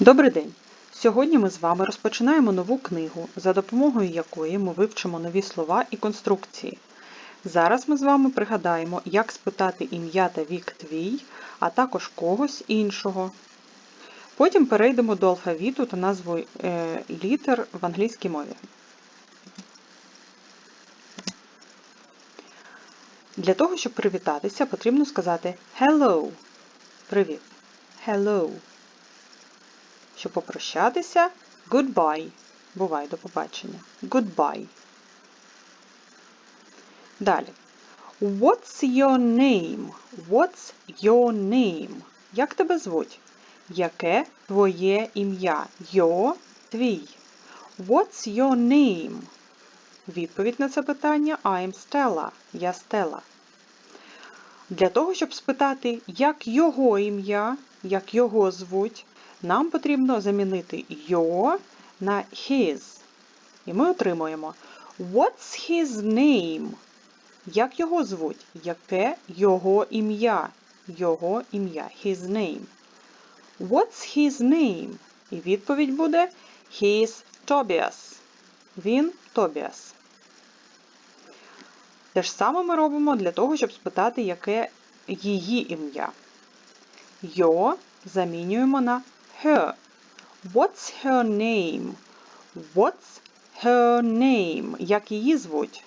Добрий день! Сьогодні ми з вами розпочинаємо нову книгу, за допомогою якої ми вивчимо нові слова і конструкції. Зараз ми з вами пригадаємо, як спитати ім'я та вік твій, а також когось іншого. Потім перейдемо до алфавіту та назви е, літер в англійській мові. Для того, щоб привітатися, потрібно сказати Hello. Привіт. Hello. Щоб попрощатися goodbye. Бувай до побачення. Goodbye. Далі. What's your name? What's your name? Як тебе звуть? Яке твоє ім'я? Your – твій. What's your name? Відповідь на це питання I'm Stella. Я Стелла. Для того, щоб спитати, як його ім'я, як його звуть, нам потрібно замінити your на his. І ми отримуємо What's his name? Як його звуть? Яке його ім'я? Його ім'я. His name. What's his name? І відповідь буде He's Tobias. Він Тобіас. Те ж саме ми робимо для того, щоб спитати, яке її ім'я. Your замінюємо на her. What's her name? What's her name? Як її звуть?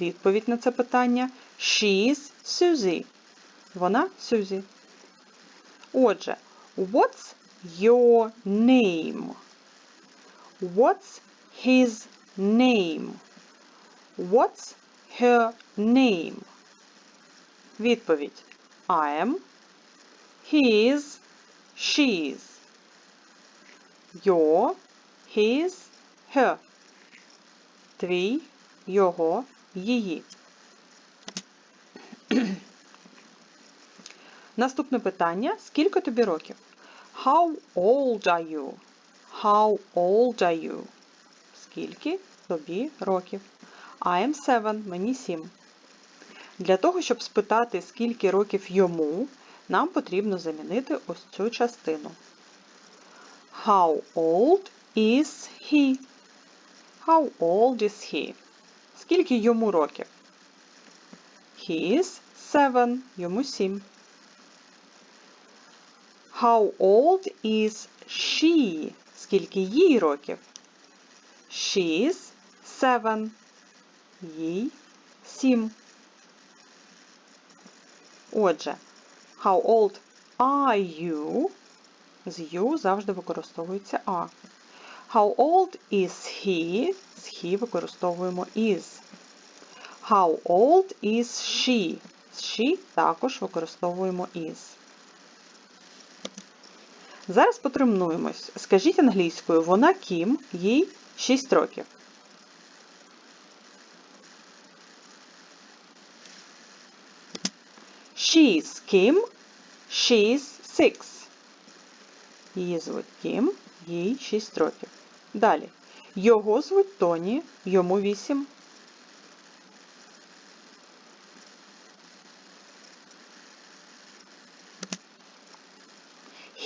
Відповідь на це питання She's Susie. Вона Сюзі. Отже, what's your name? What's his name? What's her name? Відповідь I am, his, she's. Your, his, her. Твій, його, її. Наступне питання. Скільки тобі років? How old are you? How old are you? Скільки тобі років? I am seven, мені сім. Для того, щоб спитати, скільки років йому, нам потрібно замінити ось цю частину. How old is he? How old is he? Скільки йому років? He is seven. Йому сім. How old is she? Скільки їй років? She is seven. Їй сім. Отже, how old are you? З you завжди використовується a. How old is he? З he використовуємо is. How old is she? З she також використовуємо is. Зараз потренуємось. Скажіть англійською, вона Кім, їй 6 років. She's Kim, she's six. Її звуть Кім, їй 6 років. Далі. Його звуть Тоні, йому 8.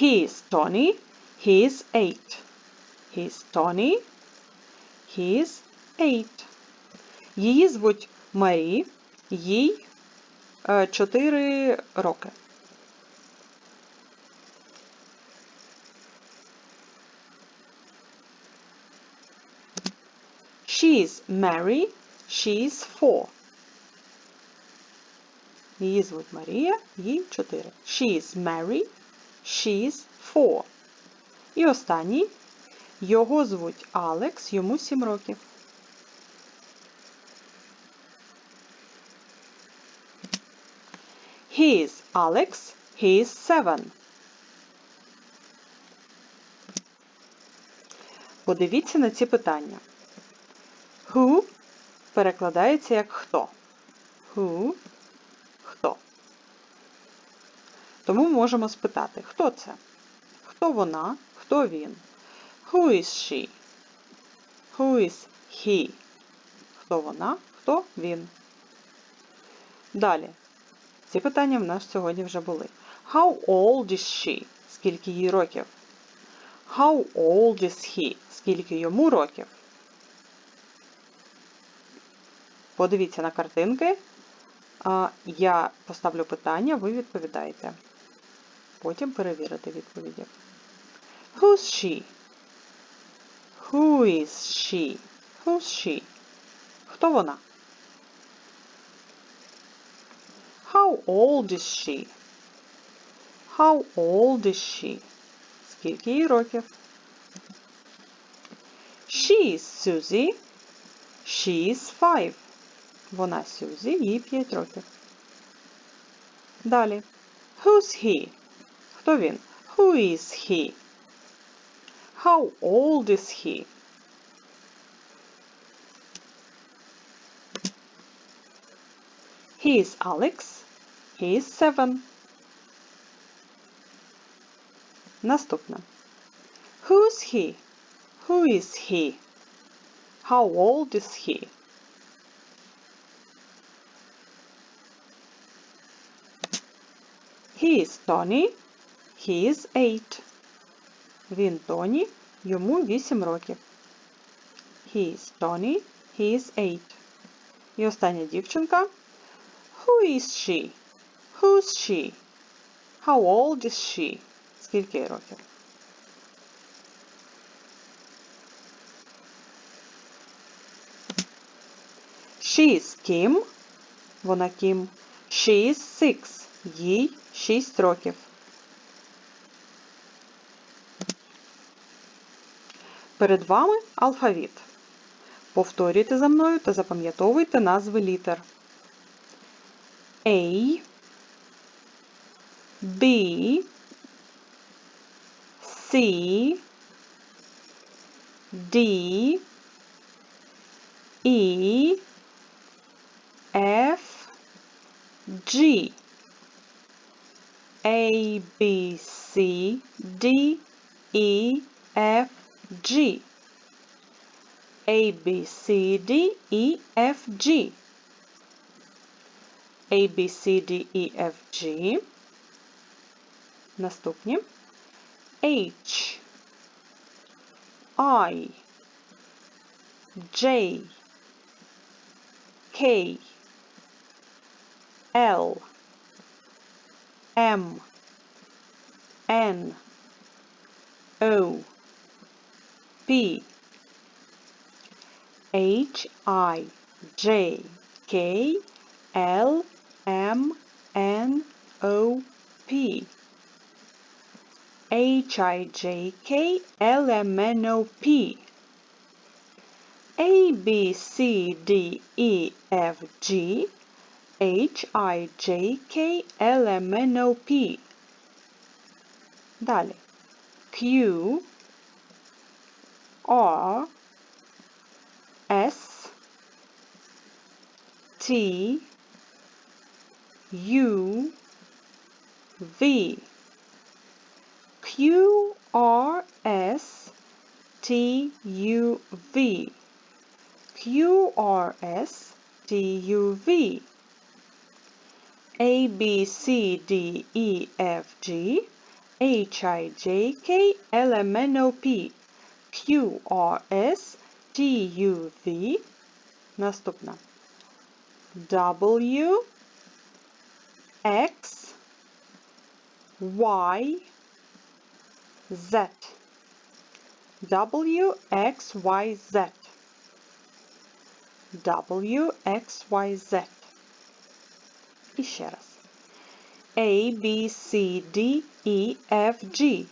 He's Tony, he's 8. He's Tony, he's 8. Її звуть Марі, їй 4 роки. She's Mary, she's four. Її звуть Марія, їй 4. She's Mary, she's four. І останній. Його звуть Алекс, йому 7 років. He Alex, he seven. Подивіться на ці питання. Who перекладається як хто. Who хто. Тому можемо спитати, хто це? Хто вона? Хто він? Who is she? Who is he? Хто вона? Хто він? Далі. Ці питання в нас сьогодні вже були. How old is she? Скільки їй років? How old is he? Скільки йому років? Подивіться на картинки. Я поставлю питання, ви відповідаєте. Потім перевірите відповіді. Who's she? Who is she? Who's she? Хто вона? How old is she? How old is she? Скільки їй років? She is Susie. She is five. Вона Сюзі, їй 5 років. Далі. Who's he? Хто він? Who is he? How old is he? He is Alex. He is seven. Наступне. Who's he? Who is he? How old is he? He is Tony. He is eight. Він Тоні. Йому 8 років. He is Tony. He is eight. І остання дівчинка. Who is she? Who's she? How old is she? Скільки їй років? She is Kim. Вона Кім. She is six. Їй 6 років. Перед вами алфавіт. Повторюйте за мною та запам'ятовуйте назви літер. A, B, C, D, E, F, G. A, B, C, D, E, F, G. A, B, C, D, E, F, G. A, B, C, D, E, F, G. Наступні. H, I, J, K, L, M, N, O, P, H, I, J, K, L, M, N, O, P. H, I, J, K, L, M, N, O, P. A, B, C, D, E, F, G, H I J K L M N O P. Dalej. Q R S T U V Q R S T U V Q R S T U V a, B, C, D, E, F, G, H, I, J, K, L, M, N, O, P, Q, R, S, T, U, V, наступно, W, X, Y, Z, W, X, Y, Z, W, X, Y, Z. І ще раз. A, B, C, D, E, F, G.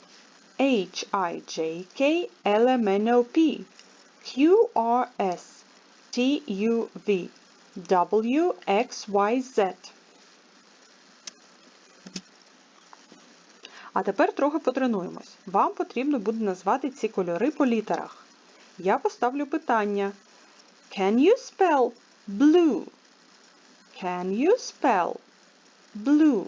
H, I, J, K, L, M, N, O, P. Q, R, S, T, U, V. W, X, Y, Z. А тепер трохи потренуємось. Вам потрібно буде назвати ці кольори по літерах. Я поставлю питання. Can you spell blue? Can you spell blue?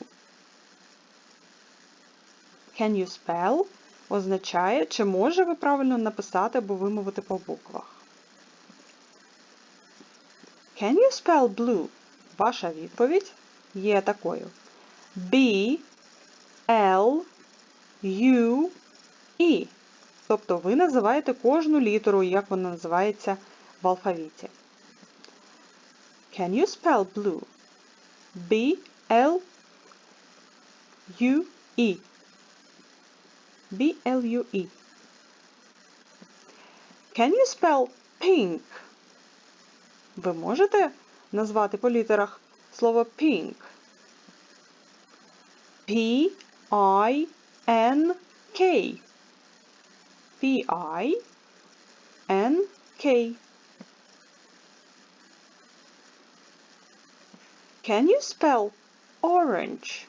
Can you spell означає, чи може ви правильно написати або вимовити по буквах. Can you spell blue? Ваша відповідь є такою. B, L, U, E. Тобто ви називаєте кожну літеру, як вона називається в алфавіті. Can you spell blue? B L U E. B L U E. Can you spell pink? Ви можете назвати по літерах слово pink? P I Can you spell orange?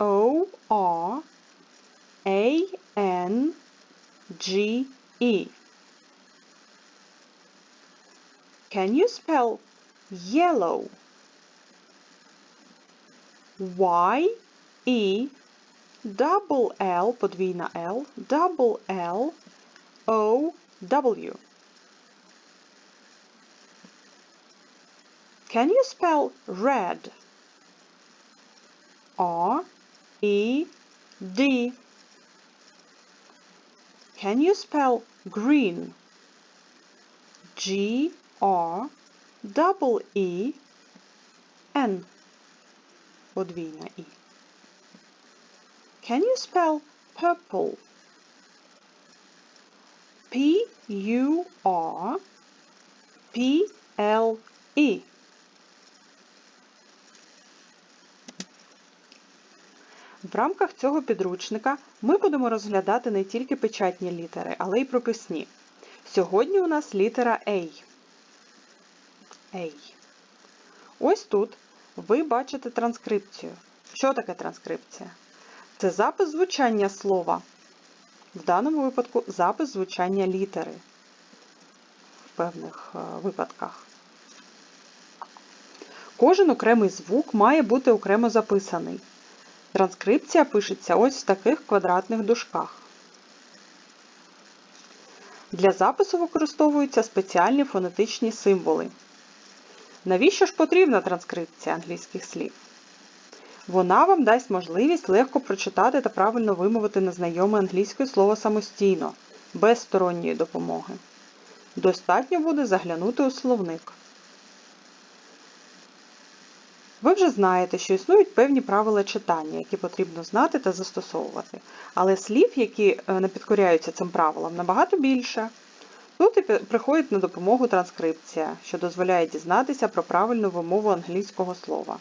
O R A N G E. Can you spell yellow? Y E double L подвійна L double L O W. Can you spell red? R E D. Can you spell green? G R double E N. Подвійна І. Can you spell purple? P U R P L E. В рамках цього підручника ми будемо розглядати не тільки печатні літери, але й прописні. Сьогодні у нас літера A. A. Ось тут ви бачите транскрипцію. Що таке транскрипція? Це запис звучання слова. В даному випадку запис звучання літери в певних е, випадках. Кожен окремий звук має бути окремо записаний. Транскрипція пишеться ось в таких квадратних дужках. Для запису використовуються спеціальні фонетичні символи. Навіщо ж потрібна транскрипція англійських слів? Вона вам дасть можливість легко прочитати та правильно вимовити незнайоме англійське слово самостійно, без сторонньої допомоги. Достатньо буде заглянути у словник. Ви вже знаєте, що існують певні правила читання, які потрібно знати та застосовувати. Але слів, які е, не підкоряються цим правилам, набагато більше. Тут і приходить на допомогу транскрипція, що дозволяє дізнатися про правильну вимову англійського слова.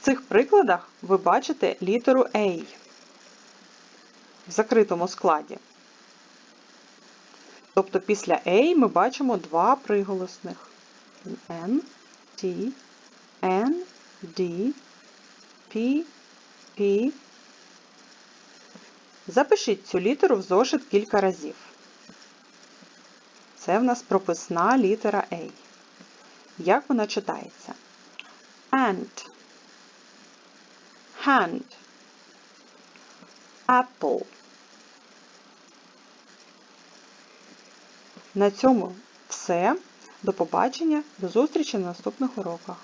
В цих прикладах ви бачите літеру A в закритому складі. Тобто після A ми бачимо два приголосних N, T, N, D, P, P. Запишіть цю літеру в зошит кілька разів. Це в нас прописна літера A. Як вона читається? Ant, hand, apple. На цьому все. До побачення, до зустрічі на наступних уроках.